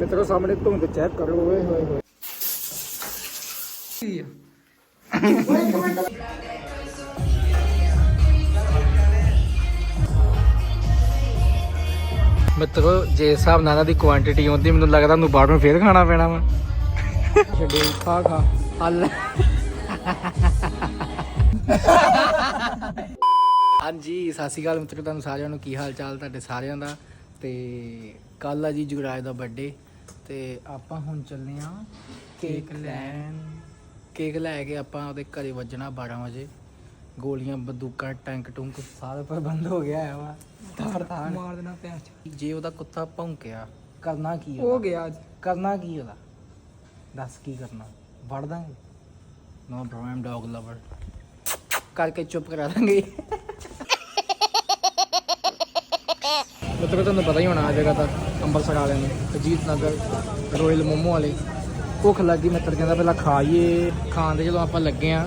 ਮਿੱਤਰੋ, ਸਾਹਮਣੇ ਧੁੰਦ ਚੈੱਕ ਕਰੋ ਓਏ। ਹੋਏ ਹੋਏ ਮਿੱਤਰੋ, ਜੇ ਹਿਸਾਬ ਨਾਲ ਦੀ ਕੁਆਂਟੀਟੀ ਹੁੰਦੀ ਮੈਨੂੰ ਲੱਗਦਾ ਤੁਹਾਨੂੰ ਬਾਹਰੋਂ ਫੇਰ ਖਾਣਾ ਪੈਣਾ ਵਾ। ਛੱਡੇ, ਖਾ ਖਾ। ਹੱਲ। ਹਾਂਜੀ, ਸਤਿ ਸ਼੍ਰੀ ਅਕਾਲ ਮਿੱਤਰੋ, ਤੁਹਾਨੂੰ ਸਾਰਿਆਂ ਨੂੰ ਕੀ ਹਾਲ ਚਾਲ ਤੁਹਾਡੇ ਸਾਰਿਆਂ ਦਾ? ਤੇ ਕੱਲ ਆ ਜੀ ਜੁਗਰਾਜ ਦਾ ਬਰਥਡੇ ਤੇ ਆਪਾਂ ਹੁਣ ਚੱਲੇ ਆ ਕੇਕ ਲੈਣ। ਕੇਕ ਲੈ ਕੇ ਆਪਾਂ ਉਹਦੇ ਘਰੇ ਵੱਜਣਾ 12 ਵਜੇ। ਗੋਲੀਆਂ ਬੰਦੂਕਾਂ ਟੈਂਕ ਟੁੰਕ ਸਾਰਾ ਪ੍ਰਬੰਧ ਹੋ ਗਿਆ ਹੈ ਵਾ। ਤਾੜ ਤਾੜ ਮਾਰ ਦੇਣਾ ਪੈਚ ਜੇ ਉਹਦਾ ਕੁੱਤਾ ਭੌਂਕਿਆ ਕਰਨਾ ਕੀ ਹੋ ਉਹਦਾ? ਗਿਆ ਅੱਜ। ਕਰਨਾ ਕੀ ਉਹਦਾ? ਦੱਸ ਕੀ ਕਰਨਾ? ਵੜ ਦਾਂਗੇ। ਨੋ ਆਮ ਡੌਗ ਲਵਰ ਕਰਕੇ ਚੁੱਪ ਕਰਾ ਦਾਂਗੇ। ਮਤਲਬ ਤੁਹਾਨੂੰ ਪਤਾ ਹੀ ਹੋਣਾ ਆ ਜਗ੍ਹਾ ਤਾਂ ਅੰਮ੍ਰਿਤਸਰ ਵਾਲਿਆਂ ਨੂੰ ਅਜੀਤ ਨਗਰ ਰੋਇਲ ਮੋਮੋ ਵਾਲੇ। ਭੁੱਖ ਲੱਗੀ ਮਿੱਤਰ ਕਹਿੰਦਾ ਪਹਿਲਾਂ ਖਾਈਏ। ਖਾਣ ਦੇ ਜਦੋਂ ਆਪਾਂ ਲੱਗੇ ਆ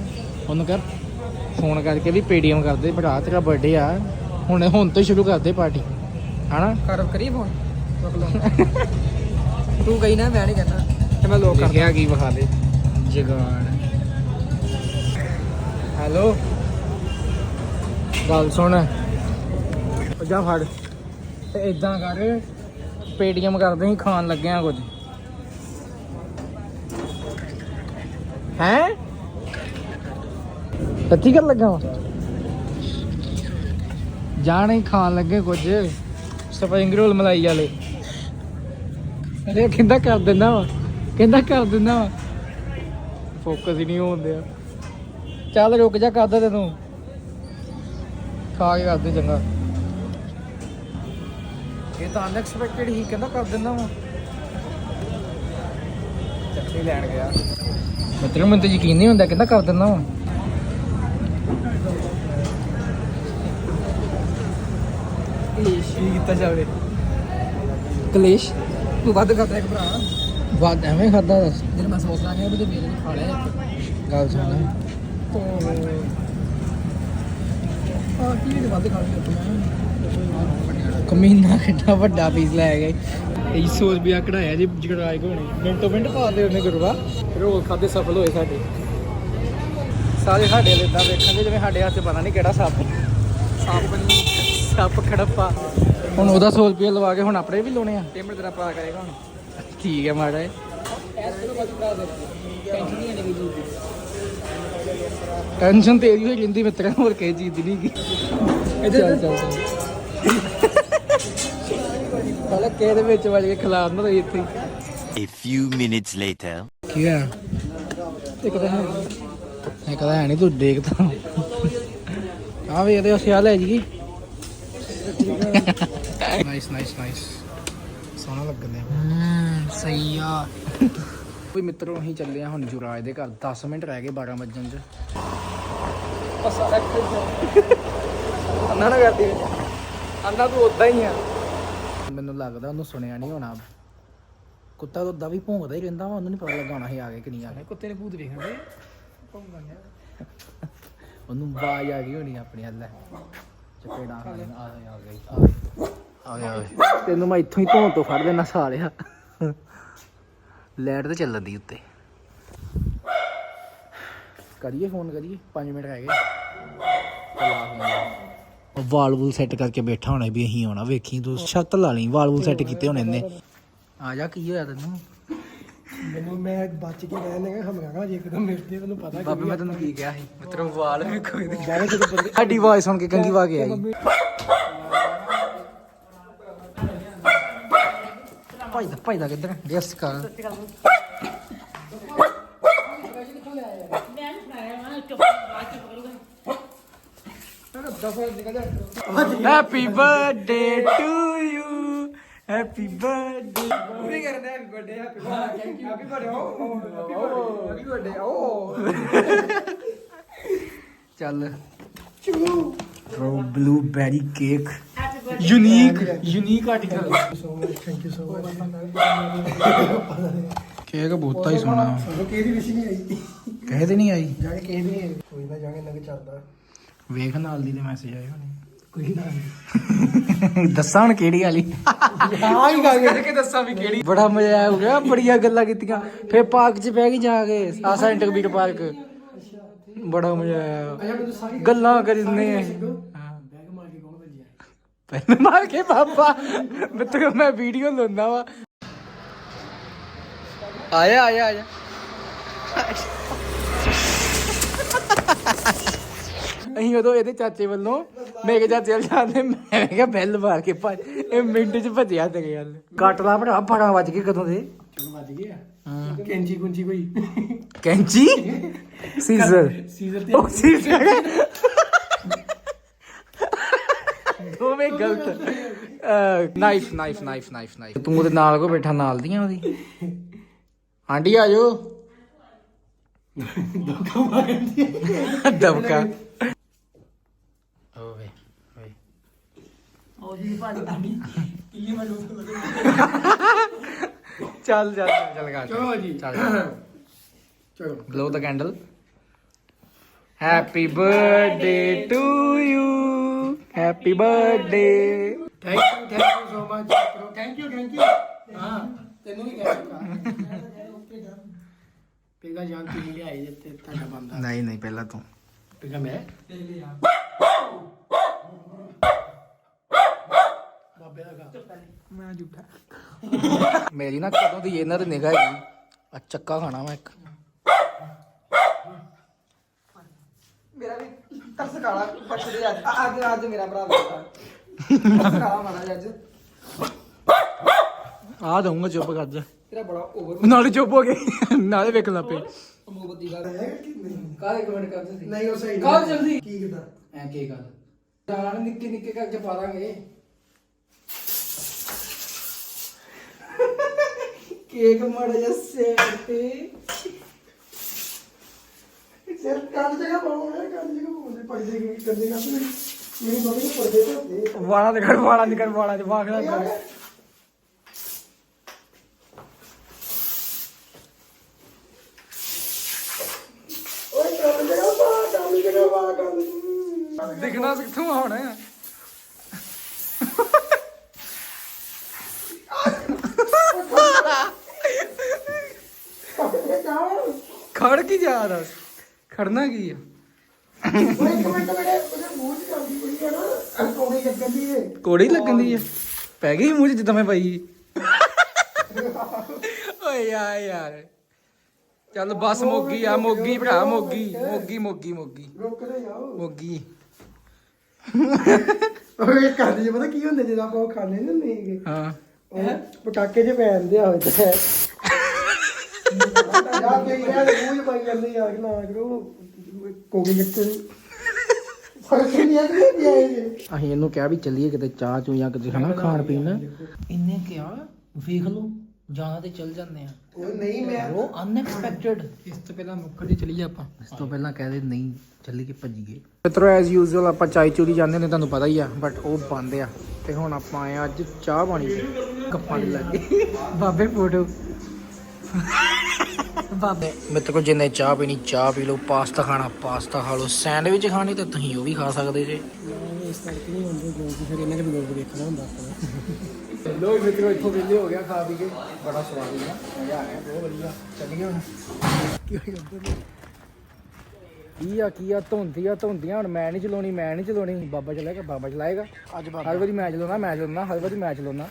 ਉਹਨੂੰ ਕਰ ਫੋਨ ਕਰਕੇ ਵੀ ਪੇਡੀਐਮ ਕਰਦੇ ਭਰਾ ਤੇਰਾ ਬਰਥਡੇ ਆ। ਹੁਣ ਹੁਣ ਤੋਂ ਹੀ ਸ਼ੁਰੂ ਕਰਦੇ ਪਾਰਟੀ ਹਨਾ? ਕਰ ਕਰੀ ਫੋਨ ਤੂੰ ਗਈ ਨਾ ਮੈਂ ਨਹੀਂ ਕਹਿੰਦਾ। ਤੇ ਮੈਂ ਲੋਕ ਕਰਦਾ ਦੇਖਿਆ ਕੀ ਵਿਖਾ ਦੇ। ਜਗਾਨ ਹੈਲੋ। ਗੱਲ ਸੁਣ। ਜਾ ਫੜ। ਤੇ ਇਦਾਂ ਕਰ, ਪੇਟੀਐਮ ਕਰਦੇ ਹੀ ਖਾਣ ਲੱਗਿਆ ਆ ਕੁਝ। ਹੈ? ਸੱਚੀ ਕਰ ਲੱਗਾ ਜਾਣੇ ਖਾਣ ਲੱਗੇ ਕੁਝ, ਸਪਰਿੰਗ ਰੋਲ ਮਲਾਈ ਵਾਲੇ। ਅਰੇ ਕਹਿੰਦਾ ਕਰ ਦਿੰਦਾ ਵਾ, ਕਹਿੰਦਾ ਕਰ ਦਿੰਦਾ ਵਾ। ਫੋਕਸ ਹੀ ਨਹੀਂ ਹੁੰਦੇ ਚੱਲ ਰੁਕ ਜਾ ਕਰਦਾ ਤੈਨੂੰ। ਖਾ ਕੇ ਕਰਦੇ ਚੰਗਾ। ਤਾਂ ਅਨਐਕਸਪੈਕਟਡ ਹੀ ਕਹਿੰਦਾ ਕਰ ਦਿੰਦਾ ਵਾ। ਚੱਕਰੀ ਲੈਣ ਗਿਆ। ਮਿੱਤਰ ਮੈਨੂੰ ਤਾਂ ਯਕੀਨ ਨਹੀਂ ਹੁੰਦਾ ਕਹਿੰਦਾ ਕਰ ਦਿੰਦਾ ਵਾ। ਕਲੇਸ਼ ਵੀ ਕੀਤਾ ਜਾਵੇ। ਕਲੇਸ਼? ਤੂੰ ਵੱਧ ਕਰਦਾ ਇੱਕ ਭਰਾ। ਬਾਦ ਐਵੇਂ ਖਾਦਾ ਦੱਸ। ਜਦੋਂ ਮੈਂ ਸੋਚ ਲਾਂਗਾ ਤੇ ਮੇਰੇ ਨੂੰ ਖਾ ਲਿਆ ਗੱਲ ਸੁਣ ਤੋ ਆ ਕੀ ਵੱਧ ਖਾ ਲਿਆ ਕਮੀਨਾ ਕਿੱਡਾ ਵੱਡਾ ਪੀਸ ਲੈ ਗਏ ਇਹ ਸੋਚ ਵੀ ਆ ਕਢਾਇਆ ਜੀ ਜਗਰਾਜ ਕੋਣੀ ਮਿੰਟੋ ਮਿੰਟ ਪਾ ਦੇ ਉਹਨੇ ਗੁਰੂਆ। ਰੋਲ ਖਾਦੇ ਸਫਲ ਹੋਏ ਸਾਡੇ। ਸਾਰੇ ਸਾਡੇ ਲਈ ਇਦਾਂ ਵੇਖਣ ਦੇ ਜਿਵੇਂ ਸਾਡੇ ਹੱਥ ਪਤਾ ਨਹੀਂ ਕਿਹੜਾ ਸੱਪ। ਸਾਫ਼ ਬਣੀ ਸੱਪ ਖੜੱਪਾ। ਹੁਣ ਉਹਦਾ 100 ਰੁਪਏ ਲਵਾ ਕੇ ਹੁਣ ਆਪਣੇ ਵੀ ਲਾਉਣੇ ਆ। ਪੇਮੈਂਟ ਤੇਰਾ ਪਾ ਕਰੇਗਾ ਹੁਣ। ਠੀਕ ਹੈ ਮਾੜਾ ਤੋਂ ਭਰਾ ਦੇ ਟੈਨਸ਼ਨ ਨਹੀਂ ਤੇਰੀ ਹੋਈ ਰਹਿੰਦੀ ਮਿੱਤਰਾਂ ਹੋਰ ਕਿਸੇ ਚੀਜ਼ ਦੀ ਨਹੀਂ ਗੀ। ਚੱਲ ਚੱਲ ਚੱਲ। ਪਹਿਲਾਂ ਕਿਹਦੇ ਵਿੱਚ ਵਜ ਕੇ ਖਿਲਾਰ ਨਾ ਰਹੀ ਇੱਥੇ A few minutes later. ਕੀ ਤਾਂ ਹੈ ਇਹ ਕਹਦਾ ਹੈ ਨਹੀਂ ਤੂੰ ਦੇਖਦਾ ਆ ਵੀ ਇਹਦੇ ਅਸੀਂ ਆ ਲੈ ਜੀ ਨਾਈਸ ਨਾਈਸ ਨਾਈਸ ਸੋਹਣਾ ਲੱਗਦਾ ਹੂੰ। ਸਹੀ ਆ। ਕੋਈ ਮਿੱਤਰੋ ਅਸੀਂ ਚੱਲੇ ਆ ਹੁਣ ਜੁਰਾਜ ਦੇ ਘਰ। 10 ਮਿੰਟ ਰਹਿ ਗਏ 12 ਵਜਣ ਚ। ਅੰਨਾ ਨਾ ਕਰਦੀ। ਅੰਨਾ ਤੂੰ ਉਦਾਂ ਹੀ ਆ। ਮੈਨੂੰ ਲੱਗਦਾ ਉਹਨੂੰ ਸੁਣਿਆ ਨਹੀਂ ਹੋਣਾ। ਕੁੱਤਾ ਤਾਂ ਉਦਾਂ ਵੀ ਭੌਂਕਦਾ ਹੀ ਰਹਿੰਦਾ ਵਾ ਉਹਨੂੰ ਨਹੀਂ ਪਤਾ ਲੱਗਾ ਹੋਣਾ ਸੀ ਆ ਗਏ ਕਿ ਨਹੀਂ ਆ ਗਏ ਕੁੱਤੇ ਨੇ ਭੂਤ ਵੇਖਣ ਦੇ। ਉਹਨੂੰ ਆਵਾਜ਼ ਆ ਗਈ ਹੋਣੀ ਆਪਣੀ ਹੱਲ। ਚਪੇੜਾ ਆ ਗਈ ਆ ਗਈ ਆ ਆ ਤੈਨੂੰ ਮੈਂ ਇੱਥੋਂ ਹੀ ਧੋਣ ਤੋਂ ਫੜ ਲੈਣਾ ਸਾਲਿਆ। ਲਾਈਟ ਤੇ ਚੱਲਦੀ ਉੱਤੇ। ਕਰੀਏ ਫੋਨ ਕਰੀਏ 5 ਮਿੰਟ ਰਹਿ ਗਏ। ਚਲਾ ਫੋਨ। ਵਾਲ ਵੂਲ ਸੈੱਟ ਕਰਕੇ ਬੈਠਾ ਹੋਣਾ ਵੀ ਅਸੀਂ ਆਉਣਾ ਵੇਖੀ ਤੂੰ ਛੱਤ ਲਾ ਲਈ ਵਾਲ ਵੂਲ ਸੈੱਟ ਕੀਤੇ ਹੋਣੇ ਨੇ ਆ ਜਾ ਕੀ ਹੋਇਆ ਤੈਨੂੰ? ਮੈਨੂੰ ਮੈਂ ਬਚ ਕੇ ਰਹਿ ਲੇਗਾ ਹਮਗਾਗਾ ਜੇ ਇੱਕਦਮ ਮਿਲਦੇ ਤੈਨੂੰ ਪਤਾ ਬਾਬੇ ਮੈਂ ਤੈਨੂੰ ਕੀ ਕਿਹਾ ਸੀ? ਮਿੱਤਰੋ ਵਾਲ ਵੀ ਕੋਈ ਨਹੀਂ। ਜਦੋਂ ਬੰਦੇ ਸਾਡੀ ਆਵਾਜ਼ ਸੁਣ ਕੇ ਕੰਗੀ ਵਾ ਕੇ ਆਈ। ਭਾਈਦਾ ਭਾਈਦਾ ਕਿੱਧਰ ਗੈਸ ਕਰ। ਪੂਰੀ ਕਰਦੇ happy birthday happy birthday thank you happy birthday O happy birthday ਓ ਚੱਲ bro blueberry cake unique unique article thank you so much cake ਬਹੁਤਾ ਹੀ ਸੋਹਣਾ ਉਹ ਕਿਹਦੀ ਵਿਸ਼ ਨਹੀਂ ਆਈ ਕਹੇ ਤੇ ਨਹੀਂ ਆਈ ਜਾ ਕੇ ਕਿਹਦੀ ਨਹੀਂ ਆਈ ਕੋਈ ਨਾ ਜਾ ਕੇ ਨਗ ਚੱਲਦਾ ਵੇਖ ਨਾਲ ਦੀ ਦੇ ਮੈਸੇਜ ਆਏ ਹੋਣੇ। ਕੋਈ ਨਾ। ਦੱਸਾਂ ਹੁਣ ਕਿਹੜੀ ਵਾਲੀ? ਹਾਂ ਹੀ ਗਾ ਕਰਕੇ ਦੱਸਾਂ ਵੀ ਕਿਹੜੀ। ਬੜਾ ਮਜ਼ਾ ਆਇਆ ਹੋ ਗਿਆ ਬੜੀਆਂ ਗੱਲਾਂ ਕੀਤੀਆਂ। ਫਿਰ ਪਾਰਕ 'ਚ ਬਹਿ ਗਈ ਜਾ ਕੇ ਆਸਾ ਇੰਟਰਵੀਟ ਪਾਰਕ। ਬੜਾ ਮਜ਼ਾ ਆਇਆ। ਗੱਲਾਂ ਕਰੀਨੇ ਬੈਗ ਮਾਰ ਕੇ ਕੌਣ ਭੱਜਿਆ ਪੈਨ ਮਾਰ ਕੇ ਪਾਪਾ। ਮੈਂ ਤੇ ਮੈਂ ਵੀਡੀਓ ਲਾਉਂਦਾ ਵਾ। ਆਇਆ ਆਇਆ ਆਇਆ। ਅਹੀਂ ਉਦੋਂ ਇਹਦੇ ਚਾਚੇ ਵੱਲੋਂ ਮੇਰੇ ਚਾਚੇ ਵੱਲ ਜਾਂਦੇ ਮੈਂ ਕਿਹਾ ਬੈਲ ਮਾਰ ਕੇ ਭੱਜ ਇਹ ਮਿੰਟ ਚ ਭੱਜਿਆ ਤੇਰੇ ਵੱਲ। ਕੱਟ ਲਾ ਭਰਾ ਫੜਾ ਵੱਜ ਕੇ ਕਦੋਂ ਦੇ? ਵੱਜ ਗਿਆ ਕੈਂਚੀ ਕੁੰਚੀ ਕੋਈ? ਕੈਂਚੀ? ਸੀਜ਼ਰ। ਸੀਜ਼ਰ ਤੇ ਉਹ ਸੀਜ਼ਰ। ਦੋਵੇਂ ਗਲਤ। Knife knife knife knife knife ਤੂੰ ਉਹਦੇ ਨਾਲ ਕੋ ਬੈਠਾ ਨਾਲ ਦੀਆਂ ਉਹਦੀ। ਆਂਟੀ ਆ ਜਾਓ। ਧੋਖਾ ਮਾਰਦੀ ਦਬਕਾ ਓਏ ਓਏ ਉਹ ਜੀ ਭੱਜਦਾ ਨਹੀਂ ਕਿੱਲੀ ਮੈਨੂੰ ਚੱਲ ਚੱਲ ਚੱਲ ਗਾ ਚਲੋ ਜੀ ਚੱਲ ਚਲੋ blow the candle. Happy birthday to you. Happy birthday. Thank you thank you so much thank you thank you ਹਾਂ ਤੈਨੂੰ ਵੀ ਕਹਿ ਚੁੱਕਾ ਪੇਗਾ ਜਾਨ ਤੀ ਲਿਆਈ ਦਿੱਤੇ ਤੁਹਾਡਾ ਬੰਦਾ ਨਹੀਂ ਨਹੀਂ ਪਹਿਲਾਂ ਤੂੰ ਪੇਗਾ ਮੈਂ ਬਾਬੇ ਦਾ ਗਾ ਮੈਂ ਝੂਠਾ। ਮੇਰੀ ਨਾ ਕਦੋਂ ਦੀ ਇਹਨਾਂ ਤੇ ਨਿਗਾਹ ਹੈਗੀ। ਆ ਚੱਕਾ ਖਾਣਾ ਮੈਂ ਇੱਕ। ਮੇਰਾ ਵੀ ਤਰਸ ਕਾਲਾ ਪੱਛਦੇ ਅੱਜ। ਅੱਜ ਅੱਜ ਮੇਰਾ ਭਰਾ ਬੈਠਾ। ਤਰਸ ਕਾਲਾ ਮਾਰਾ ਅੱਜ। ਆ ਦਊਂਗਾ ਚੁੱਪ ਕਰ ਜਾ। ਤੇਰਾ ਬੜਾ ਓਵਰ ਨਾਲੇ ਚੁੱਪ ਹੋ ਗਏ ਨਾਲੇ ਵੇਖ ਲਾ ਪਏ ਮੋਮਬੱਤੀ ਗੱਲ। ਹੈ? ਕਿ ਨਹੀਂ? ਕਾਹਦੇ ਕਮੈਂਟ ਕਰਦੇ ਸੀ? ਨਹੀਂ ਉਹ ਸਹੀ ਕਾਹ ਜਲਦੀ ਕੀ ਕਿਦਾਂ ਐ ਕੀ ਗੱਲ? ਜਾਨ ਨਿੱਕੇ ਨਿੱਕੇ ਕਰਕੇ ਪਾ ਦਾਂਗੇ। ਕੇਕ ਮੜਾ ਜਾ ਸੇਟ ਤੇ। ਸਿਰ ਕੰਨ ਜਗ੍ਹਾ ਪਾਉਣਾ ਕੰਨ ਜਗ੍ਹਾ ਪਾਉਂਦੇ ਪੜਦੇ ਕਿ ਕਰਦੇ ਕਰਦੇ ਮੇਰੀ ਮੰਮੀ ਨੇ ਪੜਦੇ ਤੇ ਵਾਲਾ ਦੇ ਕਰ ਵਾਲਾ ਕਰ ਵਾਲਾ ਦੇ ਵਾਖਦਾ ਕਰ ਓਏ ਕੰਨ ਜਗ੍ਹਾ ਪਾ ਕੰਨ ਜਗ੍ਹਾ ਪਾ ਕੰਨ ਦਿਖਣਾ ਕਿੱਥੋਂ ਆ ਹੁਣ ਰਹਾ ਖੜਨਾ ਕੀ ਆ? ਓਏ ਇੱਕ ਮਿੰਟ ਮੇਰੇ ਉਹਦੇ ਮੂੰਹ 'ਚ ਜਾਂਦੀ ਕੁੜੀ ਹੈ ਨਾ ਕੋੜੀ ਲੱਗਣ ਦੀ ਏ। ਕੋੜੀ ਲੱਗਣ ਦੀ ਆ? ਪੈ ਗਈ ਮੂੰਹ 'ਚ ਜਿੱਦਾਂ ਮੈਂ ਪਾਈ। ਓਏ ਯਾਰ ਯਾਰ। ਚੱਲ ਬਸ ਮੋਗੀ ਆ ਮੋਗੀ ਭਰਾ ਮੋਗੀ ਮੋਗੀ ਮੋਗੀ ਮੋਗੀ। ਰੁਕ ਦੇ ਜਾਓ। ਮੋਗੀ। ਓਏ ਜੀ ਪਤਾ ਕੀ ਹੁੰਦੇ ਜਦੋਂ ਆਪਾਂ ਉਹ ਖਾਣੇ ਨਹੀਂ ਹੁੰਦੇ ਹਾਂ। ਪਟਾਕੇ ਜੇ ਪੈਣਦੇ ਆ ਹੋਏ ਯਾਰ ਕੇ ਯਾਰ ਮੂੰਹ 'ਚ ਪਾਈ ਜਾਂਦੇ ਯਾਰ ਨਾ ਕਰੋ ਕੋਗੀ ਲੱਗਣ ਫ਼ਰਕ ਨਹੀਂ ਆ ਕਿ ਇਹ ਅਸੀਂ ਇਹਨੂੰ ਕਿਹਾ ਵੀ ਚੱਲੀਏ ਕਿਤੇ ਚਾਹ ਚੂ ਜਾਂ ਕਿਤੇ ਹਨਾ ਖਾਣ ਪੀਣ। ਇਹਨੇ ਕਿਹਾ ਵੇਖ ਲਓ ਜਾਂ ਤੇ ਚੱਲ ਜਾਂਦੇ ਆ। ਉਹ ਨਹੀਂ ਮੈਂ ਉਹ ਅਨਐਕਸਪੈਕਟਡ ਇਸ ਤੋਂ ਪਹਿਲਾਂ ਮੁੱਕਰ ਦੀ ਚਲੀ ਆਪਾਂ। ਇਸ ਤੋਂ ਪਹਿਲਾਂ ਕਹਦੇ ਨਹੀਂ ਚੱਲੀ ਕੇ ਭੱਜੀਏ। ਮਿੱਤਰੋ ਐਜ਼ ਯੂਜ਼ੁਅਲ ਆਪਾਂ ਚਾਈ ਚੂਰੀ ਜਾਂਦੇ ਨੇ ਤੁਹਾਨੂੰ ਪਤਾ ਹੀ ਆ ਬਟ ਉਹ ਬੰਦ ਆ। ਤੇ ਹੁਣ ਆਪਾਂ ਆਏ ਆ ਅੱਜ ਚਾਹ ਪਾਣੀ ਕੱਪਾਂ ਦੇ ਲੱਗੇ। ਬਾਬੇ ਫੋਟੋ। ਬਾਬੇ। ਮਿੱਤਰੋ ਜਿੰਨੇ ਚਾਹ ਪੀਣੀ ਚਾਹ ਪੀ ਲਓ ਪਾਸਤਾ ਖਾਣਾ ਪਾਸਤਾ ਖਾ ਲਓ। ਸੈਂਡਵਿਚ ਖਾਣੀ ਤਾਂ ਤੁਸੀਂ ਉਹ ਵੀ ਖਾ ਸਕਦੇ ਜੇ। ਇਸ ਕਰਕੇ ਨਹੀਂ ਹੁੰਦੇ ਕਿਉਂਕਿ ਫਿਰ ਇਹਨਾਂ ਦੇ ਬਲੌਗ ਦੇਖਣਾ ਹੁੰਦਾ ਆਪਾਂ ਲੋ ਮਿੱਤਰੋ ਇੱਥੋਂ ਵਿਹਲੇ ਹੋ ਗਿਆ ਖਾ ਪੀ ਕੇ। ਬੜਾ ਸਵਾਦ ਰਿਹਾ ਮਜ਼ਾ ਆ ਗਿਆ ਬਹੁਤ ਵਧੀਆ। ਚੱਲੀਏ ਹੁਣ। ਕੀ ਹੋਇਆ ਉੱਧਰ? ਕੀ ਆ ਕੀ ਆ? ਧੁੰਦੀਆਂ ਧੁੰਦੀਆਂ ਹੁਣ ਮੈਂ ਨਹੀਂ ਚਲਾਉਣੀ ਮੈਂ ਨਹੀਂ ਚਲਾਉਣੀ। ਬਾਬਾ ਚਲਾਏਗਾ ਬਾਬਾ ਚਲਾਏਗਾ। ਅੱਜ ਹਰ ਵਾਰੀ ਮੈਂ ਚਲਾਉਣਾ ਮੈਂ ਚਲਾਉਣਾ ਹਰ ਵਾਰੀ ਮੈਂ ਚਲਾਉਣਾ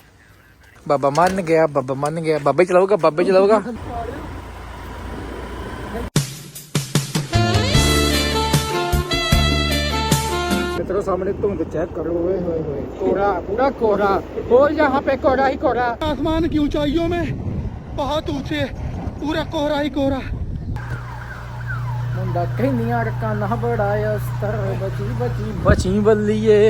बाबा मान गया बाबा मान गया। बाबा चलाऊगा बाबा चलाऊगा। सामने तुम तो चेक करो। कोहरा कोहरा। पे ही आसमान की ऊंचाइयों में बहुत ऊँचे पूरा कोहरा ही कोहरा। मुंडा कहीं नहीं अड़का ना बड़ा बची बची। बची बल्लिए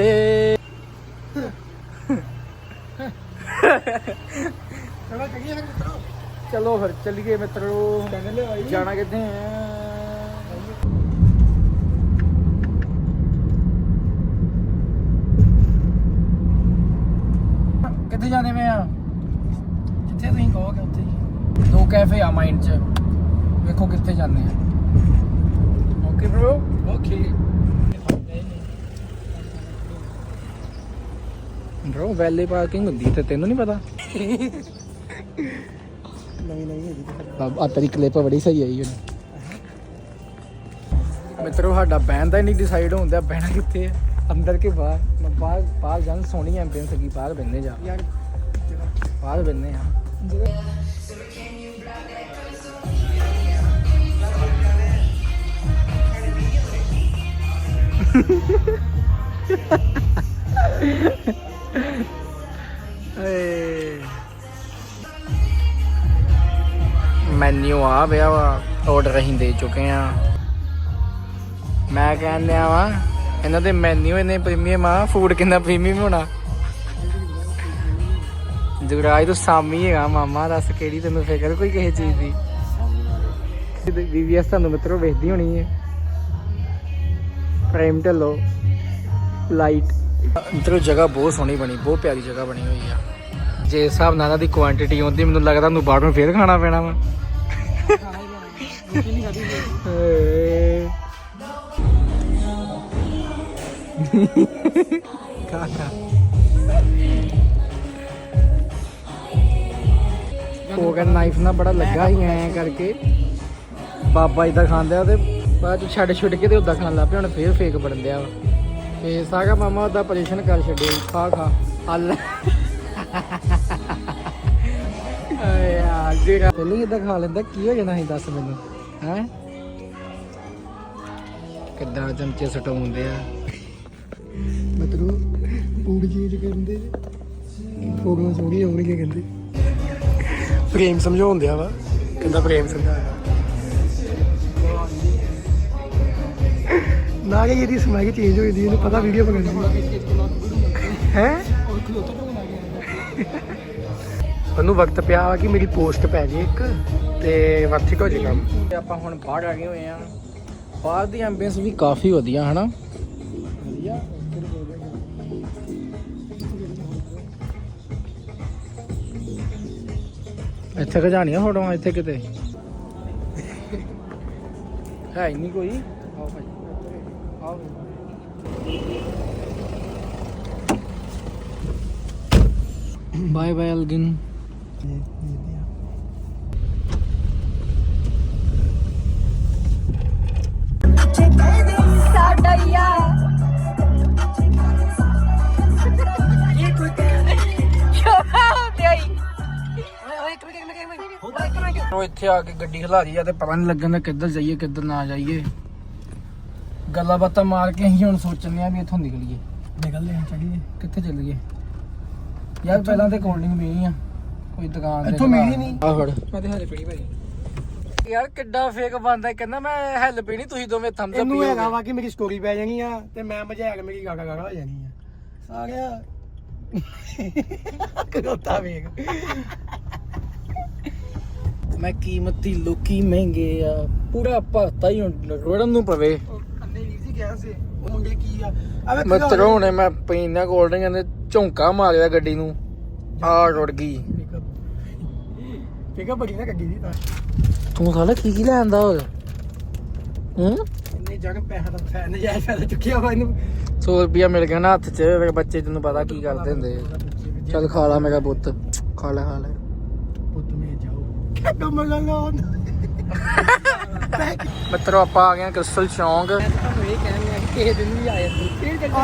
चलो फिर चलिए मित्रों। जाना कहते हैं? जाने में जिथे तुम कहो दो कैफ़े आ माइंड चेखो कितने okay bro. Okay. Bro valet parking ਹੁੰਦੀ ਤੇ ਤੈਨੂੰ ਨਹੀਂ ਪਤਾ? ਨਵੀਂ ਨਵੀਂ ਹੈਗੀ। ਆ ਤੇਰੀ ਕਲਿੱਪ ਬੜੀ ਸਹੀ ਆਈ ਹੁਣ। ਮਿੱਤਰੋ ਸਾਡਾ ਬਹਿਣ ਦਾ ਨਹੀਂ ਡਿਸਾਈਡ ਹੁੰਦਾ ਬਹਿਣਾ ਕਿੱਥੇ ਹੈ ਅੰਦਰ ਕੇ ਬਾਹਰ? ਮੈਂ ਬਾਹਰ ਬਾਹਰ ਜਾਣ ਸੋਹਣੀ ਐਂਬੀਐਂਸ ਹੈਗੀ ਬਾਹਰ ਬੰਨੇ ਜਾ। ਯਾਰ ਬਾਹਰ ਬੰਨੇ ਆ ਏ ਮੈਨੂ ਆ ਪਿਆ ਵਾ ਆਰਡਰ ਅਸੀਂ ਦੇ ਚੁੱਕੇ ਆ। ਮੈਂ ਕਹਿੰਦੇ ਆ ਵਾ, ਇਹਨਾਂ ਦੇ ਮੈਨੂ ਇਹਨੇ ਪ੍ਰੀਮੀਅਮ ਆ ਫੂਡ ਕਿੰਨਾ ਪ੍ਰੀਮੀਅਮ ਹੋਣਾ। ਜੁਗਰਾਜ ਤੂੰ ਸਾਮੀ ਹੈਗਾ, ਮਾਮਾ ਦੱਸ ਕਿਹੜੀ ਤੈਨੂੰ ਫਿਕਰ ਕੋਈ ਕਿਸੇ ਚੀਜ਼ ਦੀ? ਬੀਬੀਐਸ ਤੁਹਾਨੂੰ ਮਿੱਤਰੋ ਵੇਖਦੀ ਹੋਣੀ ਹੈ ਪ੍ਰੇਮ ਢੱਲੋ ਲਾਈਟ ਮਿੱਤਰੋ ਜਗ੍ਹਾ ਬਹੁਤ ਸੋਹਣੀ ਬਣੀ, ਬਹੁਤ ਪਿਆਰੀ ਜਗ੍ਹਾ ਬਣੀ ਹੋਈ ਆ। ਜੇ ਹਿਸਾਬ ਨਾਲ ਇਹਨਾਂ ਦੀ ਕੁਆਂਟੀਟੀ ਹੁੰਦੀ ਮੈਨੂੰ ਲੱਗਦਾ ਤੁਹਾਨੂੰ ਬਾਹਰੋਂ ਫੇਰ ਖਾਣਾ ਪੈਣਾ ਵਾ। ਏ। ਖਾ ਖਾ ਨਾਈਫ ਨਾਲ ਬੜਾ ਲੱਗਾ ਹੀ ਐ ਕਰਕੇ। ਬਾਬਾ ਇਦਾਂ ਖਾਂਦਾ ਤੇ ਬਾਅਦ ਚ ਛੱਡ ਛੁੱਟ ਕੇ ਤੇ ਉਦਾਂ ਖਾਣ ਲੱਗ ਪਿਆ, ਹੁਣ ਫੇਰ ਫੇਕ ਬਣ ਦਿਆ ਵਾ। ਤੇ ਸਾਗਾ ਮਾਮਾ ਉਦਾਂ ਪਰੇਸ਼ਨ ਕਰ ਛੱਡੇ ਖਾ ਖਾ, ਹੱਲ। ਯਾਰ, ਜਿਹੜਾ ਪਹਿਲਾਂ ਹੀ ਇਦਾਂ ਖਾ ਲੈਂਦਾ, ਕੀ ਹੋ ਜਾਣਾ ਸੀ ਦੱਸ ਮੈਨੂੰ, ਹੈ? ਕਿੱਦਾਂ ਚਮਚੇ ਸਟਾਉਂਦੇ ਆ? ਮਤਲਬ ਪੂਰੀ ਚੀਜ਼ ਕਹਿੰਦੇ ਫੋਟੋਆਂ ਸੋਹਣੀਆਂ ਹੋਣਗੀਆਂ ਕਹਿੰਦੇ। ਪ੍ਰੇਮ ਸਮਝਾਉਂਦਿਆ ਵਾ, ਕਹਿੰਦਾ ਪ੍ਰੇਮ ਸਮਝਾਇਆ। ਨਾ ਕਿ ਇਹਦੀ ਸਮੈਕ ਚੇਂਜ ਹੋ ਜਾਂਦੀ ਇਹਨੂੰ ਪਤਾ ਵੀਡੀਓ ਬਣਾਉਣੀ ਹੈ। ਉਹਨੂੰ ਵਕਤ ਪਿਆ ਵਾ ਕਿ ਮੇਰੀ ਪੋਸਟ ਪੈ ਜੇ ਇੱਕ, ਤੇ ਵਾਰਥਿਕ ਹੋ ਜੇ ਕੰਮ। ਤੇ ਆਪਾਂ ਹੁਣ ਬਾਹਰ ਆ ਗਏ ਹੋਏ ਆ। ਬਾਹਰ ਦੀ ਐਂਬੀਐਂਸ ਵੀ ਕਾਫੀ ਵਧੀਆ, ਹਨਾ? ਵਧੀਆ ਇੱਥੇ ਖਜਾਣੀਆਂ ਫੋਟੋਆਂ, ਇੱਥੇ ਕਿਤੇ? ਹੈ ਨਹੀਂ ਕੋਈ। ਆਓ ਭਾਈ। ਆਓ ਬਾਏ ਬਾਏ ਅਲਗਿਨ ਸਾਡਾ ਯਾਰ ਉਹ ਇੱਥੇ ਆ ਕੇ ਗੱਡੀ ਖਲਾ ਰਹੀ ਆ ਤੇ ਪਤਾ ਨਹੀਂ ਲੱਗਣ ਦਾ ਕਿੱਧਰ ਜਾਈਏ ਕਿੱਧਰ ਨਾ ਜਾਈਏ ਗੱਲਾਂ ਬਾਤਾਂ ਮਾਰ ਕੇ ਅਸੀਂ ਹੁਣ ਸੋਚਣਦੇ ਆ ਵੀ ਇੱਥੋਂ ਨਿਕਲੀਏ। ਨਿਕਲਦੇ ਹਾਂ ਚੜੀਏ ਕਿੱਥੇ ਚੱਲੀਏ? ਯਾਰ ਪਹਿਲਾਂ ਤੇ ਕੋਲਡ ਡਰਿੰਕ ਪੀਣੀ ਆ। ਕੋਈ ਦੁਕਾਨ ਤੇ ਇੱਥੋਂ ਮਿਲੀ ਨਹੀਂ। ਆ। ਫੜ। ਮੈਂ ਤੇ ਹਲੇ ਪੀਣੀ ਭਾਈ। ਯਾਰ ਕਿੱਡਾ ਫੇਕ ਬੰਦਾ ਕਹਿੰਦਾ ਮੈਂ ਹੈਲ ਪੀਣੀ ਤੁਸੀਂ ਦੋਵੇਂ ਥੰਮਸ ਅਪ ਇਹਨੂੰ ਹੈਗਾ ਵਾ ਕਿ ਮੇਰੀ ਸਟੋਰੀ ਪੈ ਜਾਣੀ ਆ ਤੇ ਮੈਂ ਮਜ਼ਾਕ ਮੇਰੀ ਗਾਗਾ ਗਾਗਾ ਹੋ ਜਾਣੀ ਆ ਸਾਰਿਆ ਕਰੋਤਾ ਵੇਖ। ਮੈਂ ਕੀਮਤੀ ਲੋਕੀ ਮਹਿੰਗੇ ਆ ਪੂਰਾ ਭਰਤਾ ਹੀ ਰੋੜਨ ਨੂੰ ਪਵੇ। ਕਿਹਾ ਸੀ। ਉਹ ਮੁੰਡੇ ਕੀ ਆ? ਅਵੇ ਮਿੱਤਰੋ ਹੁਣੇ ਮੈਂ ਪੀਣਾ ਕੋਲਡ ਡਰਿੰਕ ਦੇ ਝੌਂਕਾ ਮਾਰਿਆ ਗੱਡੀ ਨੂੰ। ਆ ਰੁੜ ਗਈ। ਪਿਕਅਪ ਬੜੀ ਨਾ ਗੱਡੀ ਦੀ ਤਾਂ। ਤੂੰ ਸਾਲਾ ਕੀ ਕੀ ਲੈਂਦਾ ਹੋਰ? ਹੂੰ? ਇੰਨੇ ਜਗ ਪੈਸਾ ਦਾ ਫੈਨ ਨਜਾਇਜ਼ ਫਾਇਦਾ ਚੁੱਕਿਆ ਵਾ ਇਹਨੂੰ। 100 ਰੁਪਿਆ ਮਿਲ ਗਿਆ ਨਾ ਹੱਥ 'ਚ ਮੇਰੇ ਬੱਚੇ ਤੈਨੂੰ ਪਤਾ ਕੀ ਕਰਦੇ ਹੁੰਦੇ ਆ। ਚੱਲ ਖਾ ਲਾ ਮੇਰਾ ਪੁੱਤ। ਖਾ ਲੈ ਖਾ ਲੈ। ਪੁੱਤ ਮੇ ਜਾਓ ਕਿੱਡਾ ਮਜ਼ਾ ਲਾਉਣ ਮਿੱਤਰੋ ਆਪਾਂ ਆ ਗਏ ਕ੍ਰਿਸਟਲ ਚੌਂਕ।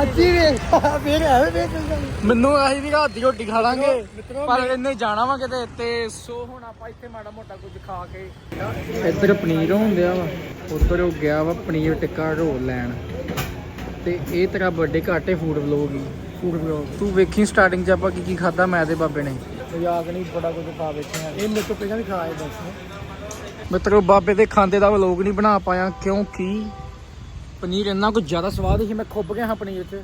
ਅੱਜ ਹੀ ਵੇਖ ਫੇਰ ਐਵੇਂ ਵੇਖ ਮੈਨੂੰ ਅਸੀਂ ਵੀ ਰਾਤ ਦੀ ਰੋਟੀ ਖਾ ਲਾਂਗੇ ਪਰ ਇਹਨੇ ਜਾਣਾ ਵਾ ਕਿਤੇ ਤੇ ਸੋ ਹੁਣ ਆਪਾਂ ਇੱਥੇ ਮਾੜਾ ਮੋਟਾ ਕੁਝ ਖਾ ਕੇ ਇੱਧਰ ਪਨੀਰ ਹੁੰਦਿਆ ਵਾ। ਉੱਧਰ ਉਹ ਗਿਆ ਵਾ ਪਨੀਰ ਟਿੱਕਾ ਰੋਲ ਲੈਣ। ਤੇ ਇਹ ਤੇਰਾ ਬਰਥਡੇ ਘਾਟੇ ਫੂਡ ਵਲੋਗ ਹੀ। ਫੂਡ ਬਲੌਗ ਤੂੰ ਵੇਖੀ ਸਟਾਰਟਿੰਗ 'ਚ ਆਪਾਂ ਕੀ ਕੀ ਖਾਦਾ ਮੈਂ ਤੇ ਬਾਬੇ ਨੇ। ਮਜ਼ਾਕ ਨਹੀਂ ਬੜਾ ਕੁਝ ਖਾ ਬੈਠੇ ਆ ਇਹ ਮੇਰੇ ਤੋਂ ਪਹਿਲਾਂ ਵੀ ਖਾਏ ਬਸ ਮਿੱਤਰੋ, ਬਾਬੇ ਦੇ ਖਾਂਦੇ ਦਾ ਵਲੋਗ ਨਹੀਂ ਬਣਾ ਪਾਇਆ, ਕਿਉਂਕਿ ਪਨੀਰ ਇੰਨਾ ਕੁ ਜ਼ਿਆਦਾ ਸਵਾਦ ਸੀ, ਮੈਂ ਖੁੱਬ ਗਿਆ ਹਾਂ ਪਨੀਰ 'ਚ।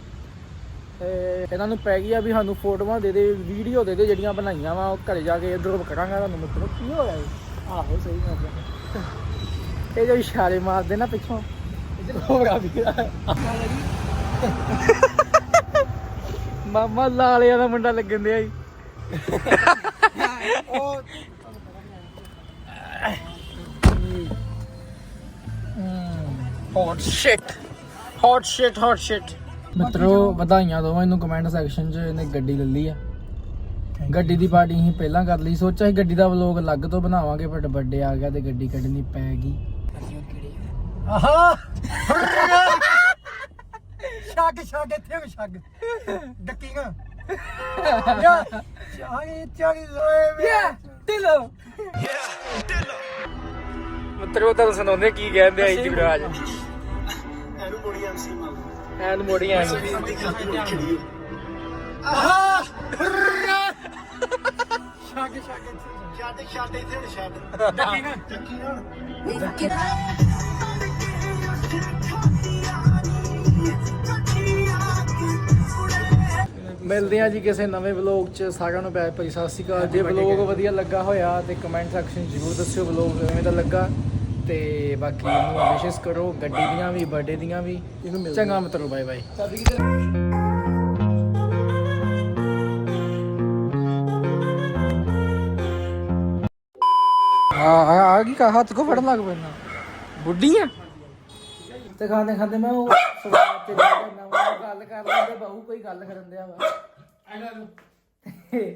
ਇਹਨਾਂ ਨੂੰ ਪੈ ਗਈ ਆ ਵੀ ਸਾਨੂੰ ਫੋਟੋਆਂ ਦੇ ਦੇ, ਵੀਡੀਓ ਦੇ ਦੇ, ਜਿਹੜੀਆਂ ਬਣਾਈਆਂ ਵਾ, ਉਹ ਘਰੇ ਜਾ ਕੇ ਇਧਰ ਕਰਾਂਗਾ ਤੁਹਾਨੂੰ ਮਿੱਤਰੋ। ਕੀ ਹੋਇਆ ਇਹ? ਆਹੋ, ਸਹੀ ਗੱਲ ਇਹ ਜੋ ਇਸ਼ਾਰੇ ਮਾਰਦੇ ਨਾ ਪਿੱਛੋਂ, ਇਧਰ ਹੋਗਾ ਵੀਰਾ ਮਾਮਾ, ਲਾਲਿਆਂ ਦਾ ਮੁੰਡਾ ਲੱਗਣ ਦਿਆ ਜੀ ਉਹ hot shit hot shit hot shit ਮਿੱਤਰੋ ਵਧਾਈਆਂ ਦੋਵਾਂ ਇਹਨੂੰ ਕਮੈਂਟ ਸੈਕਸ਼ਨ 'ਚ ਇਹਨੇ ਗੱਡੀ ਲੈ ਲਈ ਆ। ਗੱਡੀ ਦੀ ਪਾਰਟੀ ਅਸੀਂ ਪਹਿਲਾਂ ਕਰ ਲਈ। ਸੋਚਿਆ ਸੀ ਗੱਡੀ ਦਾ ਵਲੋਗ ਅਲੱਗ ਤੋਂ ਬਣਾਵਾਂਗੇ ਬਟ ਵੱਡੇ ਆ ਗਿਆ ਤੇ ਗੱਡੀ ਕੱਢਣੀ ਪੈ ਗਈ। ਆਹਾ! ਛੱਗ ਛੱਗ ਇੱਥੇ ਵੀ ਛੱਗ ਡੱਕੀਆਂ। ਯਾ ਚਾਹੀ ਚਾਹੀ ਲੋਏ ਵੇ। ਢਿੱਲੋ। ਮਿੱਤਰੋ ਤਾਂ ਸੁਣਾਉਂਦੇ ਕੀ ਕਹਿੰਦੇ ਆ ਜੀ ਵਿਰਾਜ ਐਮਸੀ ਐਨ ਮੋੜੀਆਂ ਆਹਾ! ਛੱਗ ਛੱਗ ਛੱਡ ਛੱਡ ਇੱਥੇ ਹੁਣ ਛੱਡ ਡੱਕੀਆਂ ਡੱਕੀਆਂ ਮਿਲਦੇ ਆ ਜੀ ਕਿਸੇ ਨਵੇਂ ਵਲੌਗ 'ਚ। ਸਾਰਿਆਂ ਨੂੰ ਪਿਆਰ ਭਰੀ ਸਤਿ ਸ਼੍ਰੀ ਅਕਾਲ। ਜੇ ਵਲੌਗ ਵਧੀਆ। ਲੱਗਾ ਹੋਇਆ ਤੇ ਕਮੈਂਟ ਸੈਕਸ਼ਨ ਜ਼ਰੂਰ ਦੱਸਿਓ ਵਲੌਗ ਕਿਵੇਂ ਦਾ ਲੱਗਾ। ਤੇ ਬਾਕੀ ਇਹਨੂੰ ਵਿਸ਼ੇਸ ਕਰੋ ਗੱਡੀ ਦੀਆਂ ਵੀ ਬਰਥਡੇ ਦੀਆਂ ਵੀ। ਚੰਗਾ ਮਿੱਤਰੋ ਬਾਏ ਬਾਏ ਆ? ਆ ਆ ਕੀ ਕਾ ਹੱਥ ਕੋ ਫੜਨ ਲੱਗ ਪੈਣਾ ਬੁੱਢੀਆਂ ਤੇ ਖਾਂਦੇ ਖਾਂਦੇ ਮੈਂ ਉਹ ਸਵਾਦ ਤੇ ਗੱਲ ਕਰ ਲੈਂਦੇ ਬਾਹੂ ਕੋਈ ਗੱਲ ਕਰਨ ਦਿਆ ਵਾ।